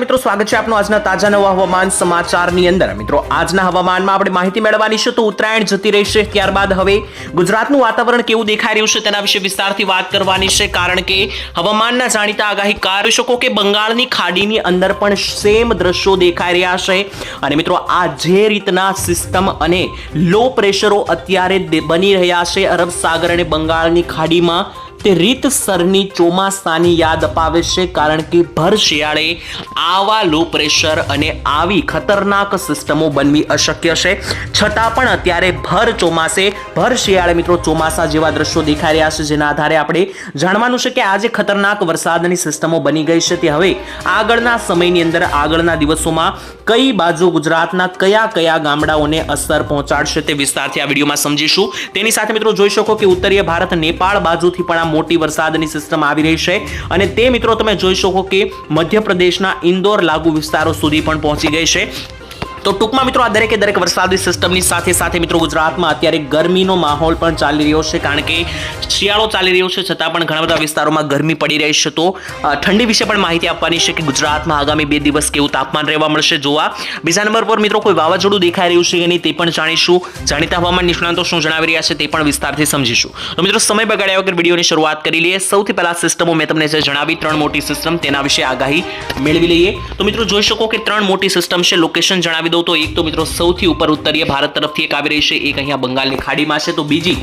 મિત્રો, સ્વાગત છે આપનું આજના તાજા નવા હવામાન સમાચારની અંદર. મિત્રો, આજના હવામાનમાં આપણે માહિતી મેળવવાની છે તો ઉત્તરાયણ જતી રહેશે, ત્યારબાદ હવે ગુજરાતનું વાતાવરણ કેવું દેખાઈ રહ્યું છે તેના વિશે વિસ્તારથી વાત કરવાની છે, કારણ કે હવામાનના જાણીતા આગાહીકાર કહી શકો કે બંગાળની ખાડીની અંદર પણ સેમ દ્રશ્યો દેખાઈ રહ્યા છે. અને મિત્રો, આ જે રીતના સિસ્ટમ અને લો પ્રેશરો અત્યારે બની રહ્યા છે, અરબ સાગર અને બંગાળની ખાડીમાં તે રીતસરની ચોમાસાની યાદ અપાવે છે કારણ કે ભર શિયાળે આવા લો પ્રેશર અને આવી ખતરનાક સિસ્ટમો બનવી અશક્ય છે. છતાં પણ અત્યારે ભર ચોમાસે, ભર શિયાળે મિત્રો ચોમાસા જેવા દ્રશ્યો દેખાઈ રહ્યા છે જેના આધારે આપણે જાણવાનું છે કે આજે ખતરનાક વરસાદની સિસ્ટમો બની ગઈ છે. તે હવે આગળના સમયની અંદર, આગળના દિવસોમાં કઈ બાજુ ગુજરાતના કયા કયા ગામડાઓને અસર પહોંચાડશે તે વિસ્તારથી આ વિડીયોમાં સમજીશું. તેની સાથે મિત્રો જોઈ શકો કે ઉત્તરીય ભારત, નેપાળ બાજુથી પણ આ મોટી વરસાદની સિસ્ટમ આવી રહી છે. અને તે મિત્રો તમે જોઈ શકો કે મધ્યપ્રદેશના ઇન્દોર લાગુ વિસ્તારો સુધી પણ પહોંચી ગઈ છે. તો ટૂંકમાં મિત્રો આ દરેકે દરેક વરસાદી સિસ્ટમની સાથે સાથે મિત્રો ગુજરાતમાં અત્યારે ગરમીનો માહોલ પણ ચાલી રહ્યો છે, કારણ કે શિયાળો ચાલી રહ્યો છે, છતાં પણ ઘણા બધા વિસ્તારોમાં ગરમી પડી રહી છે. તો ઠંડી વિશે પણ માહિતી આપવાની છે કે ગુજરાતમાં આગામી બે દિવસ કેવું તાપમાન રહેવા મળશે જોવા. બીજા નંબર પર મિત્રો કોઈ વાવાઝોડું દેખાઈ રહ્યું છે કે નહીં તે પણ જાણીશું. જાણીતા હવામાન નિષ્ણાતો શું જણાવી રહ્યા છે તે પણ વિસ્તારથી સમજીશું. તો મિત્રો સમય બગાડ્યા વગર વિડીયોની શરૂઆત કરી લઈએ. સૌથી પહેલા સિસ્ટમો મેં તમને જે જણાવી, ત્રણ મોટી સિસ્ટમ તેના વિશે આગાહી મેળવી લઈએ. તો મિત્રો જોઈ શકો કે ત્રણ મોટી સિસ્ટમ છે, લોકેશન જણાવી દઉં તો એક તો મિત્રો સૌથી ઉપર ઉત્તરીય ભારત તરફથી એક આવી રહી છે. એક અહીંયા બંગાળની ખાડીમાં છે. તો બીજી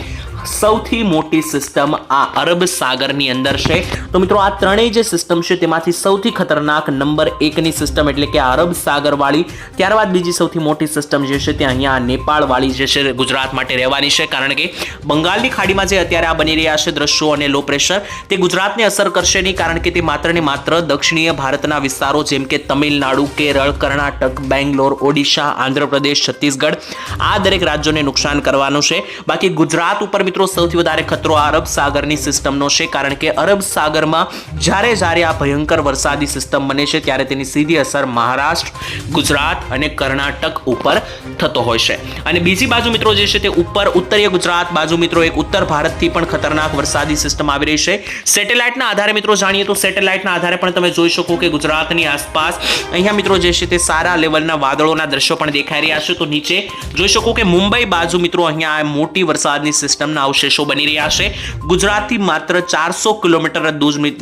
સૌથી મોટી સિસ્ટમ આ અરબ સાગરની અંદર છે. તો મિત્રો, આ ત્રણેય જે સિસ્ટમ છે, તેમાંથી સૌથી ખતરનાક નંબર એકની સિસ્ટમ એટલે કે અરબ સાગરવાળી, ત્યારબાદ બીજી સૌથી મોટી સિસ્ટમ જે છે, તે અહીંયા નેપાળવાળી જે છે, ગુજરાત માટે રહેવાની છે. કારણ કે બંગાળની ખાડીમાં જે અત્યારે આ બની રહ્યા છે દ્રશ્યો અને લો પ્રેશર તે ગુજરાતને અસર કરશે નહીં, કારણ કે તે માત્ર ને માત્ર દક્ષિણીય ભારતના વિસ્તારો જેમ કે તમિલનાડુ, કેરળ, કર્ણાટક, બેંગ્લોર, ઓડિશા, આંધ્રપ્રદેશ, છત્તીસગઢ, આ દરેક રાજ્યોને નુકસાન કરવાનું છે. બાકી ગુજરાત ઉપર મિત્રો સૌથી વધારે ખતરો આ અરબ સાગરની સિસ્ટમનો છે, કારણ કે અરબ સાગરમાં જ્યારે જ્યારે આ ભયંકર વરસાદી સિસ્ટમ બને છે, ત્યારે તેની સીધી અસર મહારાષ્ટ્ર, ગુજરાત અને કર્ણાટક ઉપર થતો હોય છે. અને બીજી બાજુ મિત્રો જે છે તે ઉપર, ઉત્તરીય ગુજરાત બાજુ મિત્રો, એક ઉત્તર ભારતથી પણ ખતરનાક વરસાદી સિસ્ટમ આવી રહી છે. સેટેલાઇટના આધારે મિત્રો જાણીએ તો સેટેલાઇટના આધારે પણ તમે જોઈ શકો કે ગુજરાતની આસપાસ અહીંયા મિત્રો જે છે તે સારા લેવલના વાદળોના દ્રશ્યો પણ દેખાઈ રહ્યા છે. તો નીચે જોઈ શકો કે મુંબઈ બાજુ મિત્રો અહીંયા મોટી વરસાદની સિસ્ટમના અવશેષો બની રહ્યા છે. ગુજરાતથી માત્ર ચારસો કિલોમીટર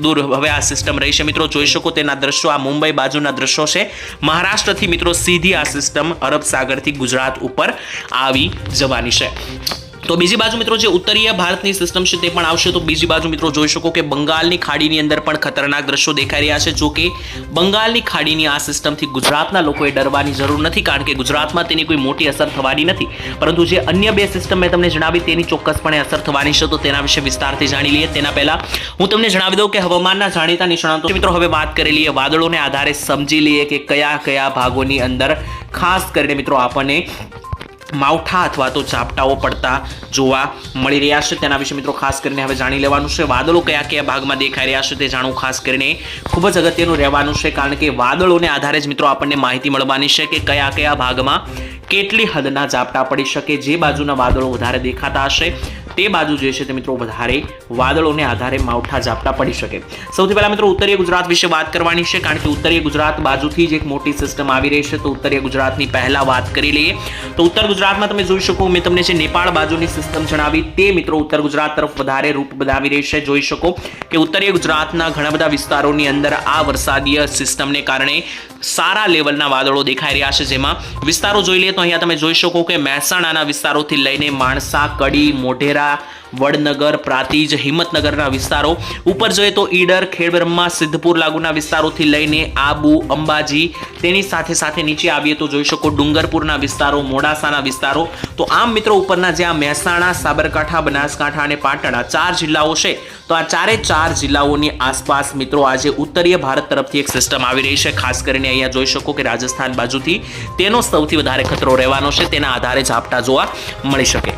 દૂર હવે આ સિસ્ટમ રહી છે. મિત્રો, જોઈ શકો તેના દ્રશ્યો, આ મુંબઈ બાજુના દ્રશ્યો છે. મહારાષ્ટ્રથી મિત્રો, સીધી આ સિસ્ટમ અરબ સાગરથી ગુજરાત ઉપર આવી જવાની છે. તો બીજી બાજુ મિત્રો જે ઉત્તરીય ભારતની સિસ્ટમ છે તે પણ આવશે. તો બીજી બાજુ મિત્રો જોઈ શકો કે બંગાળની ખાડીની અંદર પણ ખતરનાક દ્રશ્યો દેખાઈ રહ્યા છે. જો કે બંગાળની ખાડીની આ સિસ્ટમથી ગુજરાતના લોકોએ ડરવાની જરૂર નથી, કારણ કે ગુજરાતમાં તેની કોઈ મોટી અસર થવાની નથી. પરંતુ જે અન્ય બે સિસ્ટમ મેં તમને જણાવી તેની ચોક્કસપણે અસર થવાની છે. તો તેના વિશે વિસ્તારથી જાણી લઈએ. તેના પહેલા હું તમને જણાવી દઉં કે હવામાનના જાણીતા નિષ્ણાતો મિત્રો હવે વાત કરી લઈએ વાદળોને આધારે સમજી લઈએ કે કયા કયા ભાગોની અંદર ખાસ કરીને મિત્રો આપણને માવઠા અથવા તો ઝાપટાઓ પડતા જોવા મળી રહ્યા છે. તેના વિશે મિત્રો ખાસ કરીને હવે જાણી લેવાનું છે. વાદળો કયા કયા ભાગમાં દેખાઈ રહ્યા છે તે જાણવું ખાસ કરીને ખૂબ જ અગત્યનું રહેવાનું છે. કારણ કે વાદળોને આધારે જ મિત્રો આપણને માહિતી મળવાની છે કે કયા કયા ભાગમાં કેટલી હદના ઝાપટા પડી શકે, જે બાજુના વાદળો વધારે દેખાતા હશે. તે બાજુ જે છે તે મિત્રો વધારે વાદળોને આધારે માવઠા ઝાપટા પડી શકે. સૌથી પહેલાં મિત્રો ઉત્તરીય ગુજરાત વિશે વાત કરવાની છે કારણ કે ઉત્તરીય ગુજરાત બાજુથી જ એક મોટી સિસ્ટમ આવી રહી છે. તો ઉત્તરીય ગુજરાતની પહેલાં વાત કરી લઈએ. તો ઉત્તર ગુજરાતમાં તમે જોઈ શકો, મેં તમને જે નેપાળ બાજુની સિસ્ટમ જણાવી તે મિત્રો ઉત્તર ગુજરાત તરફ વધારે રૂપ બનાવી રહી છે. જોઈ શકો કે ઉત્તરીય ગુજરાતના ઘણા બધા વિસ્તારોની અંદર આ વરસાદીય સિસ્ટમને કારણે સારા લેવલના વાદળો દેખાઈ રહ્યા છે જેમાં વિસ્તારો જોઈ લઈએ તો અહીંયા તમે જોઈ શકો કે મહેસાણાના વિસ્તારોથી લઈને માણસા, કડી, મોઢેરા વડનગર, પ્રાતિજ, હિંમતનગરના વિસ્તારો. ઉપર જોઈએ તો ઈડર, ખેડબ્રહ્મા, સિદ્ધપુર લાગુના વિસ્તારોથી લઈને આબુ, અંબાજી, તેની સાથે સાથે નીચે આવીએ તો જોઈ શકો ડુંગરપુરના વિસ્તારો, મોડાસાના વિસ્તારો. તો આમ મિત્રો ઉપરના જ્યાં મહેસાણા, સાબરકાંઠા, બનાસકાંઠા અને પાટણ, આ ચાર જિલ્લાઓ છે. તો આ ચારે ચાર જિલ્લાઓની આસપાસ મિત્રો આજે ઉત્તરીય ભારત તરફથી એક સિસ્ટમ આવી રહી છે. ખાસ કરીને અહીંયા જોઈ શકો કે રાજસ્થાન બાજુથી તેનો સૌથી વધારે ખતરો રહેવાનો છે. તેના આધારે ઝાપટા જોવા મળી શકે.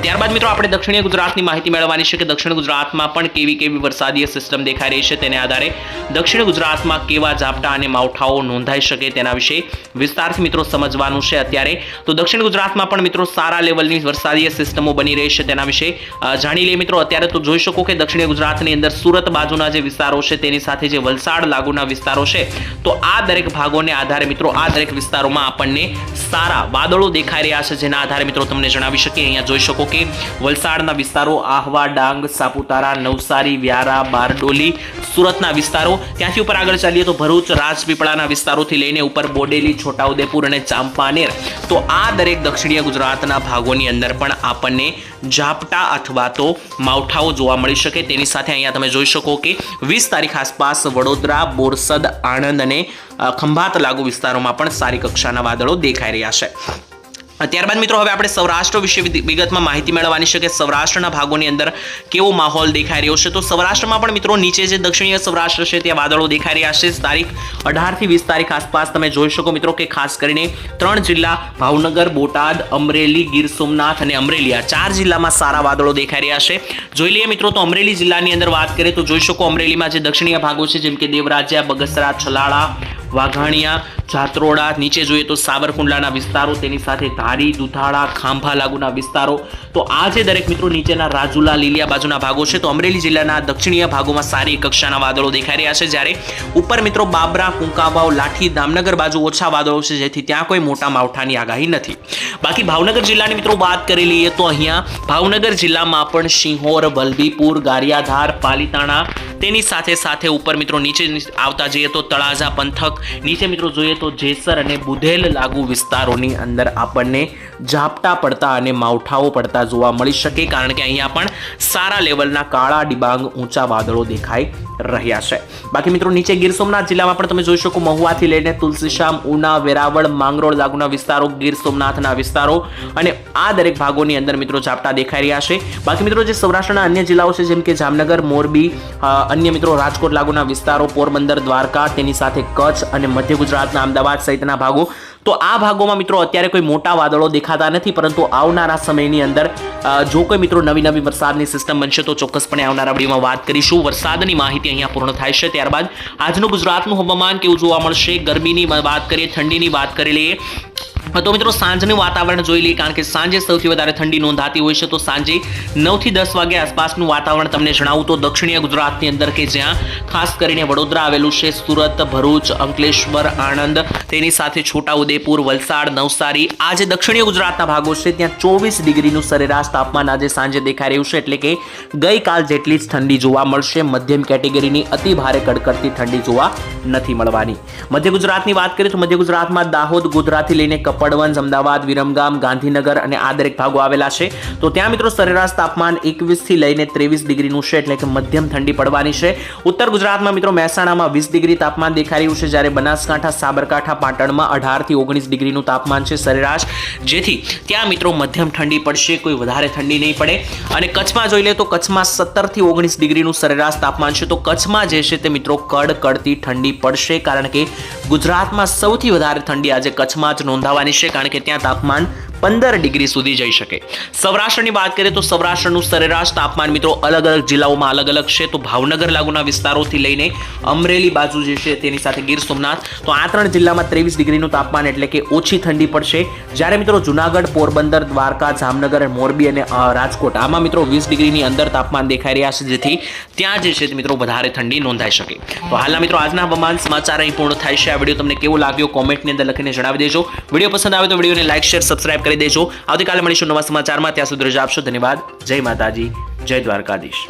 ત્યારબાદ મિત્રો આપણે દક્ષિણીય ગુજરાતની માહિતી મેળવવાની છે કે દક્ષિણ ગુજરાતમાં પણ કેવી કેવી વરસાદીય સિસ્ટમ દેખાઈ રહી છે તેને આધારે દક્ષિણ ગુજરાતમાં કેવા ઝાપટા અને માવઠાઓ નોંધાઈ શકે તેના વિશે વિસ્તારથી મિત્રો સમજવાનું છે અત્યારે. તો દક્ષિણ ગુજરાતમાં પણ મિત્રો સારા લેવલની વરસાદીય સિસ્ટમો બની રહી છે તેના વિશે જાણી લઈએ મિત્રો. અત્યારે તો જોઈ શકો કે દક્ષિણ ગુજરાતની અંદર સુરત બાજુના જે વિસ્તારો છે તેની સાથે જે વલસાડ લાગુના વિસ્તારો છે, તો આ દરેક ભાગોને આધારે મિત્રો આ દરેક વિસ્તારોમાં આપણને સારા વાદળો દેખાઈ રહ્યા છે જેના આધારે મિત્રો તમને જણાવી શકીએ. અહીંયા જોઈ શકો કે વલસાડના વિસ્તારો આહવા, ડાંગ, સાપુતારા, નવસારી, વ્યારા, બારડોલી, સુરતના વિસ્તારો. ત્યાંથી ઉપર આગળ ચાલીએ તો ભરૂચ, રાજપીપળાના વિસ્તારોથી લઈને ઉપર બોડેલી, છોટાઉદેપુર અને ચાંપાનેર. તો આ દરેક દક્ષિણીય ગુજરાતના ભાગોની અંદર પણ આપણને ઝાપટા અથવા તો માવઠાઓ જોવા મળી શકે. તેની સાથે અહીંયા તમે જોઈ શકો કે વીસ તારીખ આસપાસ વડોદરા, બોરસદ, આણંદ અને ખંભાત લાગુ વિસ્તારોમાં પણ સારી કક્ષાના વાદળો દેખાઈ રહ્યા છે. ત્યારબાદ મિત્રો હવે આપણે સૌરાષ્ટ્ર વિશે વિગતમાં માહિતી મેળવવાની છે કે સૌરાષ્ટ્રના ભાગોની અંદર કેવો માહોલ દેખાઈ રહ્યો છે. તો સૌરાષ્ટ્રમાં પણ મિત્રો નીચે જે દક્ષિણીય સૌરાષ્ટ્ર છે ત્યાં વાદળો દેખાઈ રહ્યા છે. તારીખ અઢારથી વીસ તારીખ આસપાસ તમે જોઈ શકો મિત્રો કે ખાસ કરીને ત્રણ જિલ્લા ભાવનગર, બોટાદ, અમરેલી, ગીર સોમનાથ અને અમરેલી આ ચાર જિલ્લામાં સારા વાદળો દેખાઈ રહ્યા છે. જોઈ લઈએ મિત્રો તો અમરેલી જિલ્લાની અંદર વાત કરીએ તો જોઈ શકો અમરેલીમાં જે દક્ષિણીય ભાગો છે જેમ કે દેવરાજ્યા, બગસરા, છલાળા વાઘાણિયા, જાત્રોડા, નીચે જોઈએ તો સાબરકુંડલાના વિસ્તારો, તેની સાથે ધારી, દુધાળા, ખાંભા લાગુના વિસ્તારો. તો આ જે દરેક મિત્રો નીચેના રાજુલા લીલિયા બાજુના ભાગો છે, તો અમરેલી જિલ્લાના દક્ષિણીય ભાગોમાં સારી કક્ષાના વાદળો દેખાઈ રહ્યા છે. જ્યારે ઉપર મિત્રો બાબરા, કુંકાવાવ, લાઠી, દામનગર બાજુ ઓછા વાદળો છે, જેથી ત્યાં કોઈ મોટા માવઠાની આગાહી નથી. બાકી ભાવનગર જિલ્લાની મિત્રો વાત કરી લઈએ તો અહીંયા ભાવનગર જિલ્લામાં પણ સિંહોર વલભીપુર, ગારિયાધાર, પાલીતાણા, તેની સાથે સાથે ઉપર મિત્રો નીચે આવતા જઈએ તો તળાજા, પંથક નીચે મિત્રો જોઈએ તો જેસર અને બુધેલ લાગુ વિસ્તારોની અંદર આપણને ઝાપટા પડતા અને માવઠાઓ પડતા જોવા મળી શકે કારણ કે અહીંયા પણ સારા લેવલના કાળા ડિબાંગ ઊંચા વાદળો દેખાઈ રહ્યા છે. બાકી મિત્રો, નીચે ગીર સોમનાથ જિલ્લામાં પણ તમે જોઈ શકો મહુવાથી લઈને તુલસીશ્યામ ઉના, વેરાવળ, માંગરોળ લાગુના વિસ્તારો, ગીર સોમનાથના વિસ્તારો અને આ દરેક ભાગોની અંદર મિત્રો ઝાપટા દેખાઈ રહ્યા છે. બાકી મિત્રો, જે સૌરાષ્ટ્રના અન્ય જિલ્લાઓ છે, જેમ કે જામનગર, મોરબી અન્ય મિત્રો રાજકોટ લાગુના વિસ્તારો, પોરબંદર, દ્વારકા, તેની સાથે કચ્છ અને મધ્ય ગુજરાતના અમદાવાદ સહિતના ભાગો. તો આ ભાગોમાં મિત્રો, અત્યારે કોઈ મોટા વાદળો દેખાતા નથી, પરંતુ આવનારા સમયની અંદર જો કોઈ મિત્રો નવી નવી વરસાદની સિસ્ટમ બનશે તો ચોક્કસપણે આવનારા વિડીયોમાં વાત કરીશું. વરસાદની માહિતી અહીંયા પૂર્ણ થાય છે. ત્યારબાદ આજનું ગુજરાતનું હવામાન કેવું જોવા મળશે? ગરમીની વાત કરીએ, ઠંડીની વાત કરી લઈએ. તો મિત્રો સાંજનું વાતાવરણ જોઈ લઈએ, કારણ કે સાંજે સૌથી વધારે ઠંડી નોંધાતી હોય છે, તો સાંજે નવથી દસ વાગ્યા આસપાસનું વાતાવરણ તમને જણાવું તો દક્ષિણીય ગુજરાતની અંદર કે જ્યાં ખાસ કરીને વડોદરા આવેલું છે, સુરત, ભરૂચ, અંકલેશ્વર, આણંદ, તેની સાથે છોટાઉદેપુર, વલસાડ, નવસારી, આ જે દક્ષિણીય ગુજરાતના ભાગો છે, ત્યાં ચોવીસ ડિગ્રીનું સરેરાશ તાપમાન આજે સાંજે દેખાઈ રહ્યું છે, એટલે કે ગઈકાલ જેટલી જ ઠંડી જોવા મળશે, મધ્યમ કેટેગરીની અતિ ભારે કડકડતી ઠંડી જોવા નથી મળવાની. મધ્ય ગુજરાતની વાત કરીએ તો મધ્ય ગુજરાતમાં દાહોદ ગોધરાથી લઈને કપડવંજ, અમદાવાદ, વિરમગામ, ગાંધીનગર અને આ દરેક ભાગો આવેલા છે. તો ત્યાં મિત્રો સરેરાશ તાપમાન એકવીસથી લઈને ત્રેવીસ ડિગ્રીનું છે, એટલે કે મધ્યમ ઠંડી પડવાની છે. ઉત્તર ગુજરાતમાં મિત્રો મહેસાણામાં વીસ ડિગ્રી તાપમાન દેખાઈ રહ્યું છે, જ્યારે બનાસકાંઠા, સાબરકાંઠા, પાટણમાં અઢારથી ઓગણીસ ડિગ્રીનું તાપમાન છે સરેરાશ. જેથી ત્યાં મિત્રો મધ્યમ ઠંડી પડશે, કોઈ વધારે ઠંડી નહીં પડે. અને કચ્છમાં જોઈ લે તો કચ્છમાં સત્તરથી ઓગણીસ ડિગ્રીનું સરેરાશ તાપમાન છે. તો કચ્છમાં જે છે તે મિત્રો કડકડતી ઠંડી પડશે, કારણ કે ગુજરાતમાં સૌથી વધારે ઠંડી આજે કચ્છમાં જ નોંધાવાની છે કારણ કે ત્યાં તાપમાન પંદર ડિગ્રી સુધી જઈ શકે. સૌરાષ્ટ્રની વાત કરીએ તો સૌરાષ્ટ્રનું સરેરાશ તાપમાન મિત્રો અલગ અલગ જિલ્લાઓમાં અલગ અલગ છે. તો ભાવનગર લાગુના વિસ્તારોથી લઈને અમરેલી બાજુ જે છે તેની સાથે ગીર સોમનાથ. તો આ ત્રણ જિલ્લામાં ત્રેવીસ ડિગ્રીનું તાપમાન એટલે કે ઓછી ઠંડી પડશે. જ્યારે મિત્રો જુનાગઢ, પોરબંદર, દ્વારકા, જામનગર, મોરબી અને રાજકોટ આમાં મિત્રો વીસ ડિગ્રીની અંદર તાપમાન દેખાઈ રહ્યા છે. જેથી ત્યાં જે છે મિત્રો વધારે ઠંડી નોંધાઈ શકે. તો હાલના મિત્રો આજના હવામાન સમાચાર અહીં પૂર્ણ થાય છે. આ વીડિયો તમને કેવો લાગ્યો કોમેન્ટની અંદર લખીને જણાવી દેજો. વીડિયો પસંદ આવે તો વિડીયોને લાઇક શેર, સબસ્ક્રાઇબ કરી દેજો આવતીકાલે મળીશું નવા સમાચારમાં. ત્યાં સુધી રજા આપશો. ધન્યવાદ. જય માતાજી. જય દ્વારકાધીશ.